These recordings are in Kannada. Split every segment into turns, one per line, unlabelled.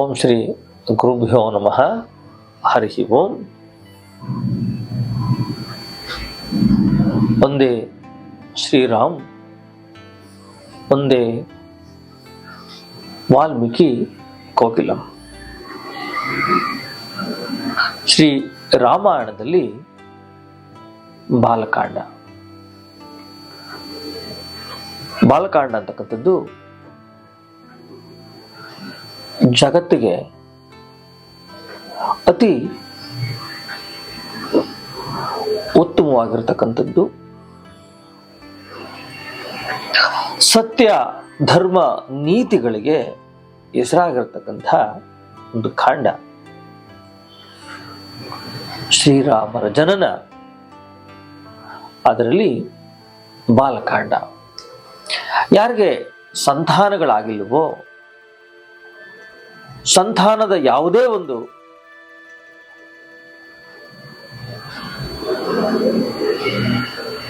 ಓಂ ಶ್ರೀ ಗುರುಭ್ಯೋ ನಮಃ. ಹರಿ ಓಂ. ಒಂದೇ ಶ್ರೀರಾಮ್, ಒಂದೇ ವಾಲ್ಮೀಕಿ ಕೋಕಿಲಂ. ಶ್ರೀ ರಾಮಾಯಣದಲ್ಲಿ ಬಾಲಕಾಂಡ. ಬಾಲಕಾಂಡ ಅಂತಕ್ಕಂಥದ್ದು ಜಗತ್ತಿಗೆ ಅತಿ ಉತ್ತಮವಾಗಿರ್ತಕ್ಕಂಥದ್ದು ಸತ್ಯ, ಧರ್ಮ, ನೀತಿಗಳಿಗೆ ಹೆಸರಾಗಿರ್ತಕ್ಕಂಥ ಒಂದು ಕಾಂಡ ಶ್ರೀರಾಮರ ಜನನ, ಅದರಲ್ಲಿ ಬಾಲಕಾಂಡ. ಯಾರಿಗೆ ಸಂತಾನಗಳಾಗಿಲ್ವೋ ಸಂತಾನದ ಯಾವುದೇ ಒಂದು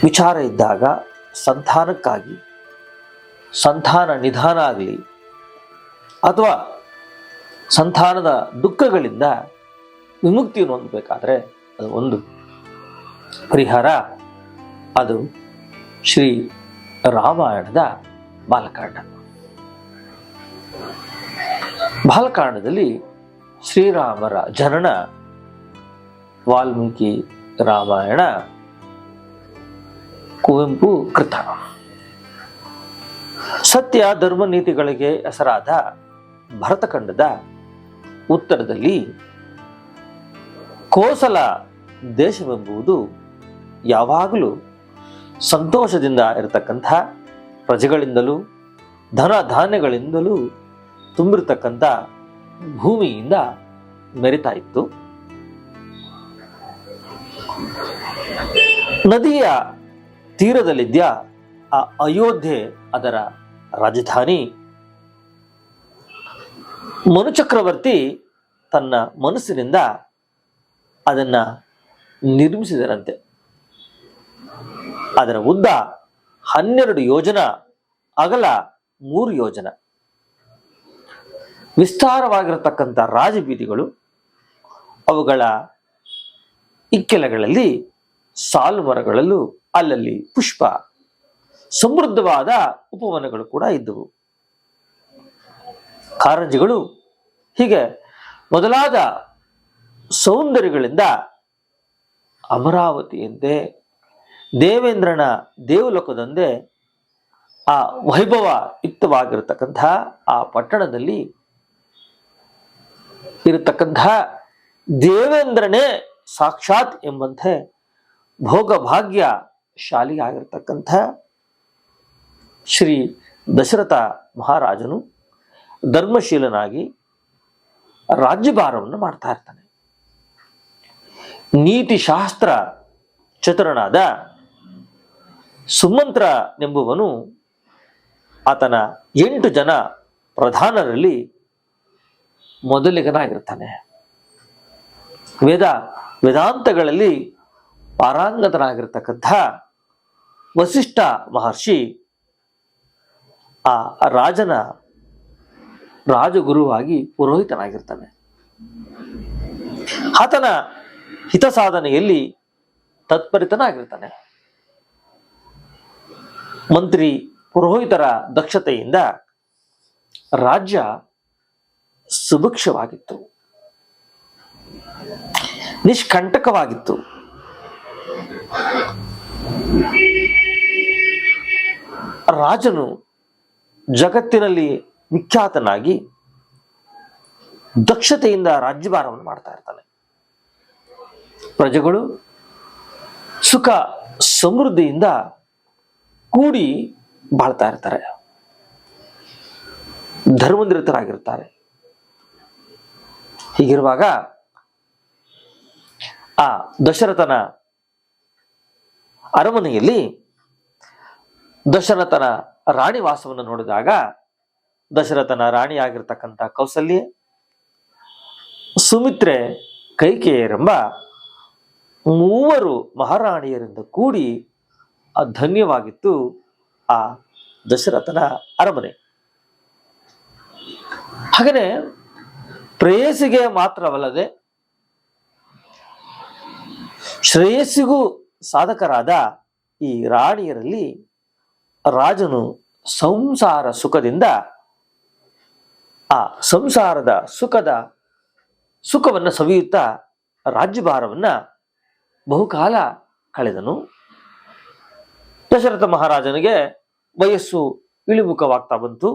ವಿಚಾರ ಇದ್ದಾಗ ಸಂತಾನಕ್ಕಾಗಿ, ಸಂತಾನ ನಿಧಾನ ಆಗಲಿ ಅಥವಾ ಸಂತಾನದ ದುಃಖಗಳಿಂದ ವಿಮುಕ್ತಿಯನ್ನು ಹೊಂದಬೇಕಾದ್ರೆ ಅದು ಒಂದು. ಪರಿಹಾರ, ಅದು ಶ್ರೀ ರಾಮಾಯಣದ ಬಾಲಕಾಂಡ. ಬಾಲಕಾಂಡದಲ್ಲಿ ಶ್ರೀರಾಮರ ಜನನ ವಾಲ್ಮೀಕಿ ರಾಮಾಯಣ ಕುವೆಂಪು ಕೃತ. ಸತ್ಯ ಧರ್ಮ ನೀತಿಗಳಿಗೆ ಹೆಸರಾದ ಭರತಖಂಡದ ಉತ್ತರದಲ್ಲಿ ಕೋಸಲ ದೇಶವೆಂಬುದು ಯಾವಾಗಲೂ ಸಂತೋಷದಿಂದ ಇರತಕ್ಕಂಥ ಪ್ರಜೆಗಳಿಂದಲೂ ಧನ ಧಾನ್ಯಗಳಿಂದಲೂ ತುಂಬಿರ್ತಕ್ಕಂಥ ಭೂಮಿಯಿಂದ ಮೆರಿತಾ ಇತ್ತು. ನದಿಯ ತೀರದಲ್ಲಿದ್ದ ಆ ಅಯೋಧ್ಯೆ ಅದರ ರಾಜಧಾನಿ. ಮನುಚಕ್ರವರ್ತಿ ತನ್ನ ಮನಸ್ಸಿನಿಂದ ಅದನ್ನ ನಿರ್ಮಿಸಿದರಂತೆ. ಅದರ ಉದ್ದ ಹನ್ನೆರಡು ಯೋಜನ, ಅಗಲ ಮೂರು ಯೋಜನ. ವಿಸ್ತಾರವಾಗಿರತಕ್ಕಂಥ ರಾಜಬೀದಿಗಳು ಅವುಗಳ ಇಕ್ಕೆಲಗಳಲ್ಲಿ ಸಾಲು ಮರಗಳಲ್ಲೂ ಅಲ್ಲಲ್ಲಿ ಪುಷ್ಪ, ಸಮೃದ್ಧವಾದ ಉಪವನಗಳು ಕೂಡ ಇದ್ದವು. ಕಾರಂಜಿಗಳು ಹೀಗೆ ಮೊದಲಾದ ಸೌಂದರ್ಯಗಳಿಂದ ಅಮರಾವತಿಯಂತೆ ದೇವೇಂದ್ರನ ದೇವಲೋಕದಂತೆ ಆ ವೈಭವ ಯುಕ್ತವಾಗಿರತಕ್ಕಂತಹ ಆ ಪಟ್ಟಣದಲ್ಲಿ ಇರತಕ್ಕಂಥ ದೇವೇಂದ್ರನೇ ಸಾಕ್ಷಾತ್ ಎಂಬಂತೆ ಭೋಗಭಾಗ್ಯ ಶಾಲಿಯಾಗಿರ್ತಕ್ಕಂಥ ಶ್ರೀ ದಶರಥ ಮಹಾರಾಜನು ಧರ್ಮಶೀಲನಾಗಿ ರಾಜ್ಯಭಾರವನ್ನು ಮಾಡ್ತಾ ಇರ್ತಾನೆ. ನೀತಿಶಾಸ್ತ್ರ ಚತುರನಾದ ಸುಮಂತ್ರ ಎಂಬುವನು ಆತನ ಎಂಟು ಜನ ಪ್ರಧಾನರಲ್ಲಿ ಮೊದಲಿಗನಾಗಿರ್ತಾನೆ. ವೇದ, ವೇದಾಂತಗಳಲ್ಲಿ ಪಾರಾಂಗತನಾಗಿರ್ತಕ್ಕಂಥ ವಸಿಷ್ಠ ಮಹರ್ಷಿ ಆ ರಾಜನ ರಾಜಗುರುವಾಗಿ ಪುರೋಹಿತನಾಗಿರ್ತಾನೆ. ಆತನ ಹಿತ ಸಾಧನೆಯಲ್ಲಿ ತತ್ಪರಿತನಾಗಿರ್ತಾನೆ. ಮಂತ್ರಿ ಪುರೋಹಿತರ ದಕ್ಷತೆಯಿಂದ ರಾಜ್ಯ ಸುಭಿಕ್ಷವಾಗಿತ್ತು. ನಿಷ್ಕಂಟಕವಾಗಿತ್ತು. ರಾಜನು ಜಗತ್ತಿನಲ್ಲಿ ವಿಖ್ಯಾತನಾಗಿ ದಕ್ಷತೆಯಿಂದ ರಾಜ್ಯಭಾರವನ್ನು ಮಾಡ್ತಾ ಇರ್ತಾನೆ. ಪ್ರಜೆಗಳು ಸುಖ ಸಮೃದ್ಧಿಯಿಂದ ಕೂಡಿ ಬಾಳ್ತಾ ಇರ್ತಾರೆ. ಧರ್ಮನಿರತರಾಗಿರ್ತಾರೆ. ಹೀಗಿರುವಾಗ ಆ ದಶರಥನ ಅರಮನೆಯಲ್ಲಿ ದಶರಥನ ರಾಣಿ ವಾಸವನ್ನು ನೋಡಿದಾಗ ದಶರಥನ ರಾಣಿಯಾಗಿರ್ತಕ್ಕಂಥ ಕೌಸಲ್ಯೆ, ಸುಮಿತ್ರೆ ಕೈಕೇಯರೆಂಬ ಮೂವರು ಮಹಾರಾಣಿಯರಿಂದ ಕೂಡಿ ಆ ಧನ್ಯವಾಗಿತ್ತು ಆ ದಶರಥನ ಅರಮನೆ. ಹಾಗನೆ ಪ್ರೇಯಸಿಗೆ ಮಾತ್ರವಲ್ಲದೆ ಶ್ರೇಯಸ್ಸಿಗೂ ಸಾಧಕರಾದ ಈ ರಾಣಿಯರಲ್ಲಿ ರಾಜನು ಸಂಸಾರ ಸುಖದಿಂದ ಆ ಸಂಸಾರದ ಸುಖದ ಸುಖವನ್ನು ಸವಿಯುತ್ತಾ ರಾಜ್ಯಭಾರವನ್ನು ಬಹುಕಾಲ ಕಳೆದನು. ದಶರಥ ಮಹಾರಾಜನಿಗೆ ವಯಸ್ಸು ಇಳಿಮುಖವಾಗ್ತಾ ಬಂತು.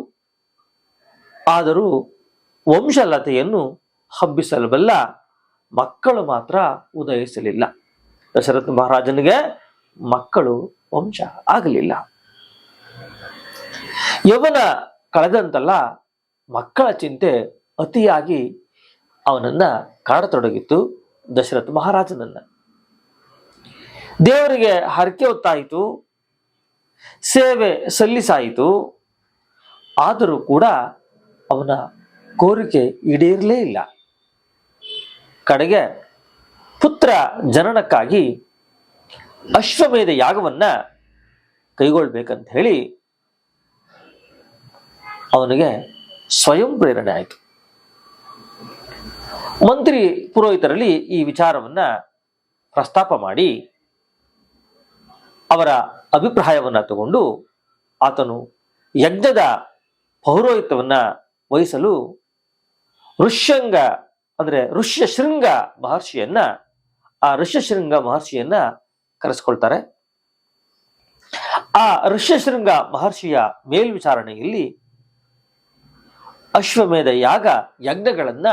ಆದರೂ ವಂಶಲತೆಯನ್ನು ಹಬ್ಬಿಸಲಬಲ್ಲ ಮಕ್ಕಳು ಮಾತ್ರ ಉದಯಿಸಲಿಲ್ಲ. ದಶರಥ ಮಹಾರಾಜನಿಗೆ ಮಕ್ಕಳು ವಂಶ ಆಗಲಿಲ್ಲ. ಯವನ ಕಳೆದಂತಲ್ಲ ಮಕ್ಕಳ ಚಿಂತೆ ಅತಿಯಾಗಿ ಅವನನ್ನ ಕಾಡತೊಡಗಿತ್ತು ದಶರಥ ಮಹಾರಾಜನನ್ನ. ದೇವರಿಗೆ ಹರಕೆ ಹೊತ್ತಾಯಿತು, ಸೇವೆ ಸಲ್ಲಿಸಾಯಿತು, ಆದರೂ ಕೂಡ ಅವನ ಕೋರಿಕೆ ಈಡೇರಲೇ ಇಲ್ಲ. ಕಡೆಗೆ ಪುತ್ರ ಜನನಕ್ಕಾಗಿ ಅಶ್ವಮೇಧ ಯಾಗವನ್ನ ಕೈಗೊಳ್ಬೇಕಂತ ಹೇಳಿ ಅವನಿಗೆ ಸ್ವಯಂ ಪ್ರೇರಣೆ ಆಯಿತು. ಮಂತ್ರಿ ಪುರೋಹಿತರಲ್ಲಿ ಈ ವಿಚಾರವನ್ನ ಪ್ರಸ್ತಾಪ ಮಾಡಿ ಅವರ ಅಭಿಪ್ರಾಯವನ್ನ ತಗೊಂಡು ಆತನು ಯಜ್ಞದ ಪೌರೋಹಿತವನ್ನು ವಹಿಸಲು ಋಷ್ಯಂಗ ಅಂದ್ರೆ ಋಷ್ಯಶೃಂಗ ಮಹರ್ಷಿಯನ್ನ, ಆ ಋಷ್ಯಶೃಂಗ ಮಹರ್ಷಿಯನ್ನ ಕರೆಸ್ಕೊಳ್ತಾರೆ. ಆ ಋಷ್ಯಶೃಂಗ ಮಹರ್ಷಿಯ ಮೇಲ್ವಿಚಾರಣೆಯಲ್ಲಿ ಅಶ್ವಮೇಧ ಯಾಗ ಯಜ್ಞಗಳನ್ನ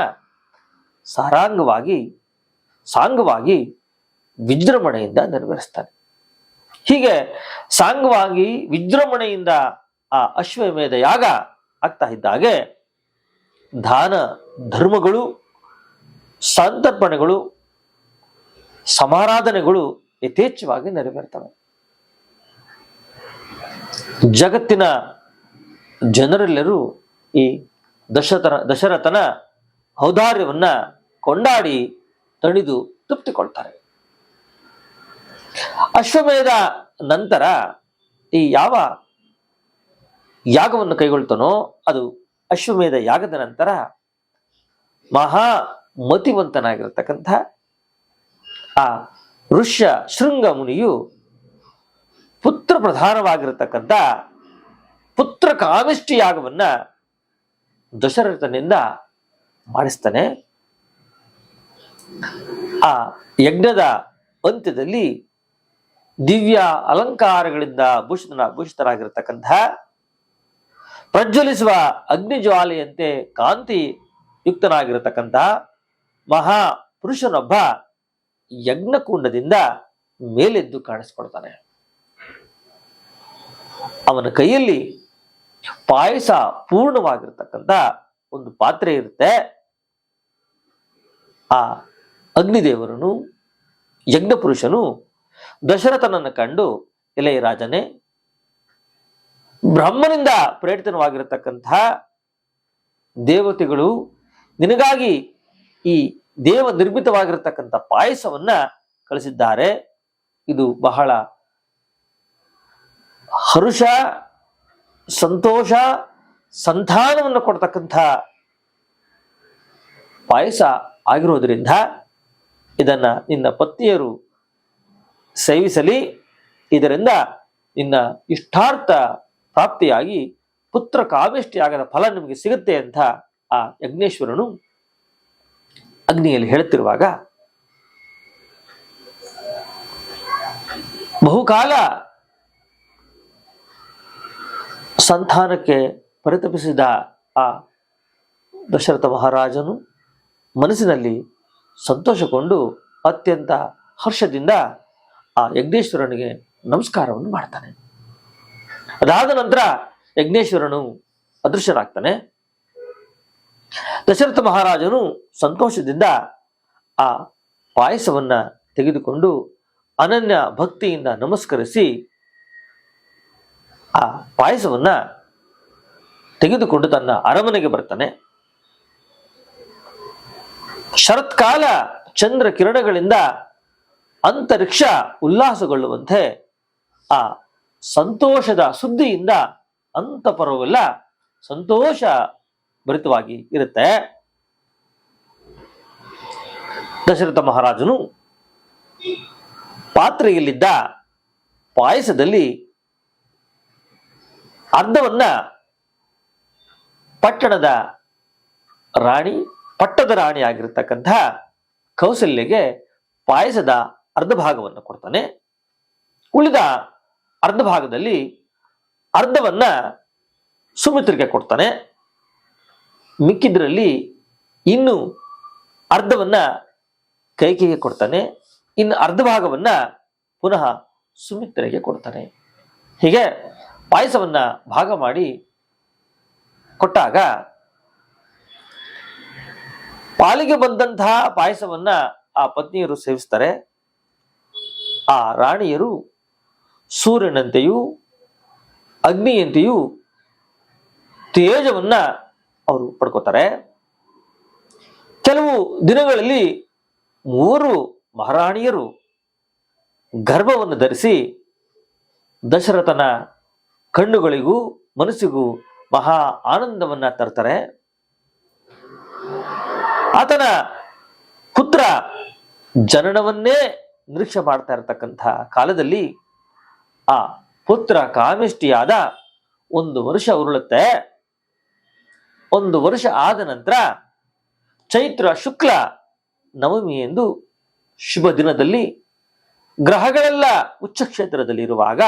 ಸಾರಾಂಗವಾಗಿ, ಸಾಂಗವಾಗಿ ವಿಜೃಂಭಣೆಯಿಂದ ನೆರವೇರಿಸ್ತಾನೆ ಹೀಗೆ ಸಾಂಗವಾಗಿ ವಿಜೃಂಭಣೆಯಿಂದ ಆ ಅಶ್ವಮೇಧ ಯಾಗ ಆಗ್ತಾ ಇದ್ದಾಗೆ ದಾನ ಧರ್ಮಗಳು, ಸಂತರ್ಪಣೆಗಳು, ಸಮಾರಾಧನೆಗಳು ಯಥೇಚ್ಛವಾಗಿ ನೆರವೇರ್ತವೆ. ಜಗತ್ತಿನ ಜನರೆಲ್ಲರೂ ಈ ದಶರಥನ ದಶರಥನ ಔದಾರ್ಯವನ್ನ ಕೊಂಡಾಡಿ ತಣಿದು ತೃಪ್ತಿಕೊಳ್ತಾರೆ. ಅಶ್ವಮೇಧ ನಂತರ ಈ ಯಾವ ಯಾಗವನ್ನು ಕೈಗೊಳ್ತಾನೋ ಅದು ಅಶ್ವಮೇಧ ಯಾಗದ ನಂತರ ಮಹಾ ಮತಿವಂತನಾಗಿರತಕ್ಕಂಥ ಆ ಋಷ್ಯ ಶೃಂಗ ಮುನಿಯು ಪುತ್ರ ಪ್ರಧಾನವಾಗಿರತಕ್ಕಂಥ ಪುತ್ರ ಕಾಮಿಷ್ಟಿ ಯಾಗವನ್ನ ದಶರಥನಿಂದ ಮಾಡಿಸ್ತಾನೆ. ಆ ಯಜ್ಞದ ಅಂತ್ಯದಲ್ಲಿ ದಿವ್ಯ ಅಲಂಕಾರಗಳಿಂದ ಭೂಷಿತನ ಭೂಷಿತರಾಗಿರ್ತಕ್ಕಂಥ ಪ್ರಜ್ವಲಿಸುವ ಅಗ್ನಿಜ್ವಾಲೆಯಂತೆ ಕಾಂತಿ ಯುಕ್ತನಾಗಿರತಕ್ಕಂಥ ಮಹಾ ಪುರುಷನೊಬ್ಬ ಯಜ್ಞಕುಂಡದಿಂದ ಮೇಲೆದ್ದು ಕಾಣಿಸ್ಕೊಳ್ತಾನೆ. ಅವನ ಕೈಯಲ್ಲಿ ಪಾಯಸ ಪೂರ್ಣವಾಗಿರ್ತಕ್ಕಂಥ ಒಂದು ಪಾತ್ರೆ ಇರುತ್ತೆ. ಆ ಅಗ್ನಿದೇವರನು ಯಜ್ಞ ಪುರುಷನು ದಶರಥನನ್ನು ಕಂಡು ಎಲೆಯ ರಾಜನೇ, ಬ್ರಹ್ಮನಿಂದ ಪ್ರೇರಿತನವಾಗಿರತಕ್ಕಂತಹ ದೇವತೆಗಳು ನಿನಗಾಗಿ ಈ ದೇವ ನಿರ್ಮಿತವಾಗಿರತಕ್ಕಂಥ ಪಾಯಸವನ್ನ ಕಳಿಸಿದ್ದಾರೆ. ಇದು ಬಹಳ ಹರುಷ, ಸಂತೋಷ ಸಂತಾನವನ್ನು ಕೊಡ್ತಕ್ಕಂಥ ಪಾಯಸ ಆಗಿರೋದ್ರಿಂದ ಇದನ್ನ ನಿನ್ನ ಪತ್ನಿಯರು ಸೇವಿಸಲಿ. ಇದರಿಂದ ನಿನ್ನ ಇಷ್ಟಾರ್ಥ ಪ್ರಾಪ್ತಿಯಾಗಿ ಪುತ್ರ ಕಾವೇಷ್ಟಿಯಾಗದ ಫಲ ನಿಮಗೆ ಸಿಗುತ್ತೆ ಅಂತ ಆ ಯಜ್ಞೇಶ್ವರನು ಅಗ್ನಿಯಲ್ಲಿ ಹೇಳುತ್ತಿರುವಾಗ ಬಹುಕಾಲ ಸಂತಾನಕ್ಕೆ ಪರಿತಪಿಸಿದ ಆ ದಶರಥ ಮಹಾರಾಜನು ಮನಸ್ಸಿನಲ್ಲಿ ಸಂತೋಷಗೊಂಡು ಅತ್ಯಂತ ಹರ್ಷದಿಂದ ಆ ಯಜ್ಞೇಶ್ವರನಿಗೆ ನಮಸ್ಕಾರವನ್ನು ಮಾಡ್ತಾನೆ. ಅದಾದ ನಂತರ ಯಜ್ಞೇಶ್ವರನು ಅದೃಶ್ಯನಾಗ್ತಾನೆ ದಶರಥ ಮಹಾರಾಜನು ಸಂತೋಷದಿಂದ ಆ ಪಾಯಸವನ್ನ ತೆಗೆದುಕೊಂಡು ಅನನ್ಯ ಭಕ್ತಿಯಿಂದ ನಮಸ್ಕರಿಸಿ ಆ ಪಾಯಸವನ್ನ ತೆಗೆದುಕೊಂಡು ತನ್ನ ಅರಮನೆಗೆ ಬರ್ತಾನೆ. ಶರತ್ಕಾಲ ಚಂದ್ರ ಕಿರಣಗಳಿಂದ ಅಂತರಿಕ್ಷ ಉಲ್ಲಾಸಗೊಳ್ಳುವಂತೆ ಆ ಸಂತೋಷದ ಸುದ್ದಿಯಿಂದ ಅಂತಪರವೆಲ್ಲ ಸಂತೋಷ ಭರಿತವಾಗಿ ಇರುತ್ತೆ. ದಶರಥ ಮಹಾರಾಜನು ಪಾತ್ರೆಯಲ್ಲಿದ್ದ ಪಾಯಸದಲ್ಲಿ ಅರ್ಧವನ್ನ ಪಟ್ಟಣದ ರಾಣಿ ಪಟ್ಟದ ರಾಣಿ ಆಗಿರತಕ್ಕಂತಹ ಕೌಸಲ್ಯಗೆ ಪಾಯಸದ ಅರ್ಧ ಭಾಗವನ್ನು ಕೊಡ್ತಾನೆ. ಉಳಿದ ಅರ್ಧ ಭಾಗದಲ್ಲಿ ಅರ್ಧವನ್ನ ಸುಮಿತ್ರಿಗೆ ಕೊಡ್ತಾನೆ. ಮಿಕ್ಕಿದ್ರಲ್ಲಿ ಇನ್ನು ಅರ್ಧವನ್ನ ಕೈಕೆಗೆ ಕೊಡ್ತಾನೆ, ಇನ್ನು ಅರ್ಧ ಭಾಗವನ್ನ ಪುನಃ ಸುಮಿತ್ರೆಗೆ ಕೊಡ್ತಾನೆ. ಹೀಗೆ ಪಾಯಸವನ್ನ ಭಾಗ ಮಾಡಿ ಕೊಟ್ಟಾಗ ಪಾಲಿಗೆ ಬಂದಂತಹ ಪಾಯಸವನ್ನ ಆ ಪತ್ನಿಯರು ಸೇವಿಸ್ತಾರೆ. ಆ ರಾಣಿಯರು ಸೂರ್ಯನಂತೆಯೂ, ಅಗ್ನಿಯಂತೆಯೂ, ತೇಜವನ್ನ ಅವರು ಪಡ್ಕೋತಾರೆ. ಕೆಲವು ದಿನಗಳಲ್ಲಿ ಮೂವರು ಮಹಾರಾಣಿಯರು ಗರ್ಭವನ್ನು ಧರಿಸಿ ದಶರಥನ ಕಣ್ಣುಗಳಿಗೂ ಮನಸ್ಸಿಗೂ ಮಹಾ ಆನಂದವನ್ನ ತರ್ತಾರೆ. ಆತನ ಪುತ್ರ ಜನನವನ್ನೇ ನಿರೀಕ್ಷೆ ಮಾಡ್ತಾ ಇರತಕ್ಕಂತಹ ಕಾಲದಲ್ಲಿ ಆ ಪುತ್ರ ಕಾಮಿಷ್ಟಿಯಾದ ಒಂದು ವರ್ಷ ಉರುಳುತ್ತೆ. ಒಂದು ವರ್ಷ ಆದ ನಂತರ ಚೈತ್ರ ಶುಕ್ಲ ನವಮಿ ಎಂದು ಶುಭ ದಿನದಲ್ಲಿ ಗ್ರಹಗಳೆಲ್ಲ ಉಚ್ಚ ಕ್ಷೇತ್ರದಲ್ಲಿರುವಾಗ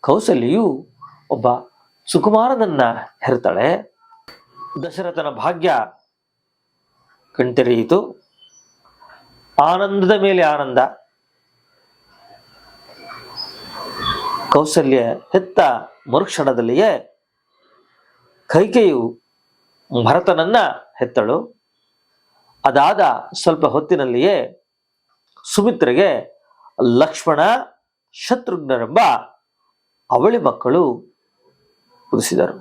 ಕೌಸಲ್ಯು ಒಬ್ಬ ಸುಕುಮಾರನನ್ನ ಹೆರ್ತಾಳೆ. ದಶರಥನ ಭಾಗ್ಯ ಕಣ್ತೆರೆಯಿತು. ಆನಂದದ ಮೇಲೆ ಆನಂದ. ಕೌಸಲ್ಯ ಹೆತ್ತ ಮರುಕ್ಷಣದಲ್ಲಿಯೇ ಕೈಕೆಯು ಭರತನನ್ನ ಹೆತ್ತಳು. ಅದಾದ ಸ್ವಲ್ಪ ಹೊತ್ತಿನಲ್ಲಿಯೇ ಸುಮಿತ್ರೆಗೆ ಲಕ್ಷ್ಮಣ ಶತ್ರುಘ್ನರೆಂಬ ಅವಳಿ ಮಕ್ಕಳು ಉದಿಸಿದರು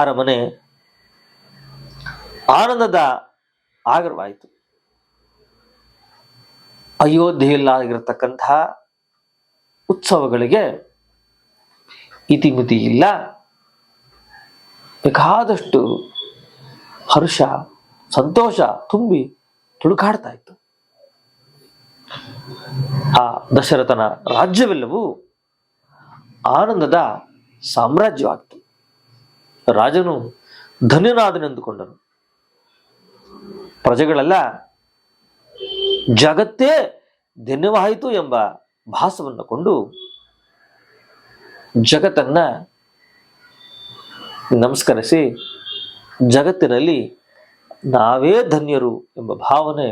ಅರಮನೆ ಆನಂದದ ಆಗರವಾಯಿತು. ಅಯೋಧ್ಯೆಯಲ್ಲಾಗಿರತಕ್ಕಂತಹ ಉತ್ಸವಗಳಿಗೆ ಇತಿಮಿತಿ ಇಲ್ಲ. ಬೇಕಾದಷ್ಟು ಹರ್ಷ, ಸಂತೋಷ ತುಂಬಿ ತುಳುಕಾಡ್ತಾ ಇತ್ತು. ಆ ದಶರಥನ ರಾಜ್ಯವೆಲ್ಲವೂ ಆನಂದದ ಸಾಮ್ರಾಜ್ಯವಾಗಿತ್ತು. ರಾಜನು ಧನ್ಯನಾದನೆಂದುಕೊಂಡನು ಪ್ರಜೆಗಳೆಲ್ಲ ಜಗತ್ತೇ ಧನ್ಯವಾಯಿತು ಎಂಬ ಭಾಸವನ್ನು ಕೊಂಡು ಜಗತ್ತನ್ನ ನಮಸ್ಕರಿಸಿ. ಜಗತ್ತಿನಲ್ಲಿ ನಾವೇ ಧನ್ಯರು ಎಂಬ ಭಾವನೆ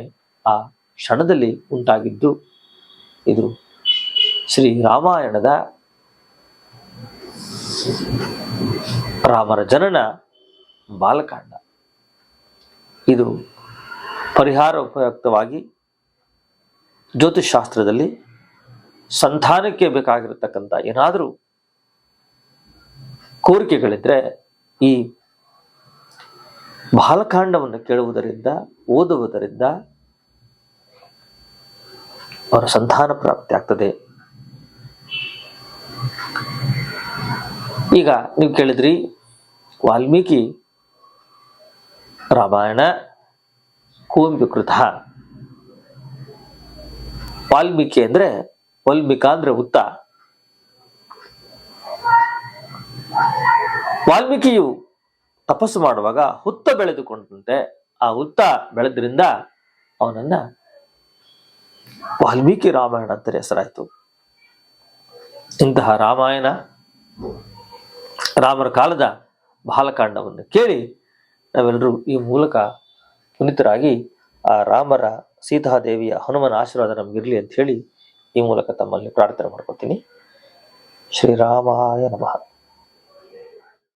ಆ ಕ್ಷಣದಲ್ಲಿ ಉಂಟಾಗಿದ್ದು, ಇದು ಶ್ರೀ ರಾಮಾಯಣದ ರಾಮರ ಜನನ ಬಾಲಕಾಂಡ. ಇದು ಪರಿಹಾರ ಉಪಯುಕ್ತವಾಗಿ ಜ್ಯೋತಿಷಾಸ್ತ್ರದಲ್ಲಿ ಸಂಧಾನಕ್ಕೆ ಬೇಕಾಗಿರತಕ್ಕಂಥ ಏನಾದರೂ ಕೋರಿಕೆಗಳಿದ್ರೆ ಈ ಬಾಲಕಾಂಡವನ್ನು ಕೇಳುವುದರಿಂದ, ಓದುವುದರಿಂದ ಅವರ ಸಂತಾನ ಪ್ರಾಪ್ತಿ ಆಗ್ತದೆ. ಈಗ ನೀವು ಕೇಳಿದ್ರಿ, ವಾಲ್ಮೀಕಿ ರಾಮಾಯಣ ಕುವೆಂಪು ಕೃತ ವಾಲ್ಮೀಕಿ ಅಂದ್ರೆ ವಾಲ್ಮೀಕ ಅಂದ್ರೆ ಹುತ್ತ ವಾಲ್ಮೀಕಿಯು ತಪಸ್ಸು ಮಾಡುವಾಗ ಹುತ್ತ ಬೆಳೆದುಕೊಂಡಂತೆ. ಆ ಹುತ್ತ ಬೆಳೆದ್ರಿಂದ ಅವನನ್ನ ವಾಲ್ಮೀಕಿ ರಾಮಾಯಣ ಅಂತ ಹೆಸರಾಯ್ತು. ಇಂತಹ ರಾಮಾಯಣ ರಾಮರ ಕಾಲದ ಬಾಲಕಾಂಡವನ್ನು ಕೇಳಿ ನಾವೆಲ್ಲರೂ ಈ ಮೂಲಕ ಪುನೀತರಾಗಿ ಆ ರಾಮರ ಸೀತಾದೇವಿಯ ಹನುಮನ ಆಶೀರ್ವಾದ ನಮಗಿರಲಿ ಅಂತ ಹೇಳಿ ಈ ಮೂಲಕ ತಮ್ಮಲ್ಲಿ ಪ್ರಾರ್ಥನೆ ಮಾಡ್ಕೊತೀನಿ ಶ್ರೀರಾಮಾಯ ನಮಃ.